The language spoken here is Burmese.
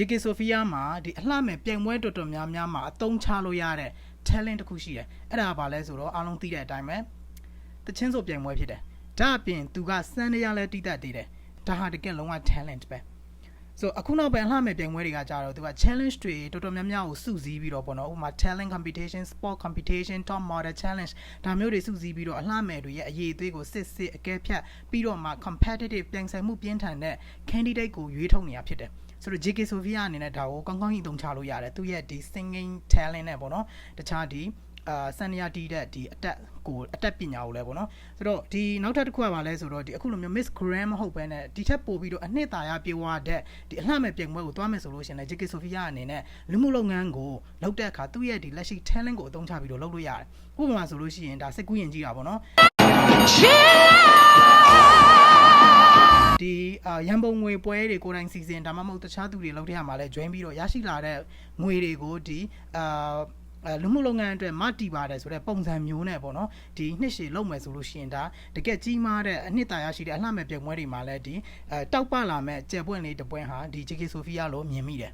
JK Sophia မှာဒီအလှမဲ့ပြိုင်ပွဲတော်တော်များများမှာအသုံးချလို့ရတဲ့ talent တစ်ခုရှိတယ်အဲ့ဒါကဘာလဲဆိုတော့အားလုံးသိတဲ့အတိုင်းပဲတချင်းဆိုပြိုင်ပွဲဖြစ်တယ်ဒါအပြင်သူကစမ်းရရလဲတိတက်သေးတယ်ဒါဟာတကယ်လုံးဝ talent ပဲ ဆိုအခုနောက်ပိုင်းအလှမဲ့ပြိုင်ပွဲတွေကကြတော့သူက challenge တွေတော်တော်များများကိုစုစည်းပြီးတော့ပေါ့နော်ဥပမာ talent competition sport competition top model challenge ဒါမျိုးတွေစုစည်းပြီးတော့အလှမဲ့တွေရဲ့အရေးအသွေးကိုစစ်စစ်အကဲဖြတ်ပြီးတော့မှ competitive ပြိုင်ဆိုင်မှုပြင်းထန်တဲ့ candidate ကိုရွေးထုတ်နေတာဖြစ်တယ်ဆိုတော့ JK Sophia အနေနဲ့ဒါကိုကောင်းကောင်းကြီးသုံးချလို့ရတယ်သူရဲ့ဒီ singing talent နဲ့ပေါ့နော်တခြားဒီ အာစန်နီယာတီးတဲ့ဒီအတက်ကိုအတက်ပညာကိုလည်းပေါ့နော်ဆိုတော့ဒီနောက်ထပ်တစ်ခုကပါလဲဆိုတော့ဒီအခုလိုမျိုး Miss Grand မဟုတ်ဘဲနဲ့ဒီထက်ပိုပြီးတော့အနှစ်သာရပြေဝတဲ့ဒီအလှမဲ့ပြိုင်ပွဲကိုသွားမယ်ဆိုလို့ရှိရင်လည်း JK Sophia အနေနဲ့လူမှုလုပ်ငန်းကိုလုပ်တဲ့အခါသူ့ရဲ့ဒီလက်ရှိ talent ကိုအသုံးချပြီးတော့လုပ်လို့ရတယ်ဥပမာဆိုလို့ရှိရင်ဒါစိတ်ကူးရင်ကြည့်တာပေါ့နော်ဒီအာရန်ပုံငွေပွဲတွေကိုယ်တိုင်စီစဉ်ဒါမှမဟုတ်တခြားသူတွေလုပ်တဲ့ဟာမှာလဲ join ပြီးတော့ရရှိလာတဲ့ငွေတွေကိုဒီအာ အဲလူမှုလုပ်ငန်းအတွက်မတီပါတယ်ဆိုတော့ပုံစံမျိုးနဲ့ပေါ့နော်ဒီနှစ်ရှည်လုပ်မယ်ဆိုလို့ရှိရင်ဒါတကယ်ကြီးမားတဲ့အနှစ်သာရရှိတဲ့အလှမဲ့ပြပွဲတွေမှာလဲဒီအဲတောက်ပလာမဲ့ကြက်ပွင့်လေးတစ်ပွင့်ဟာဒီ JK Sophia လို့မြင်မိတယ်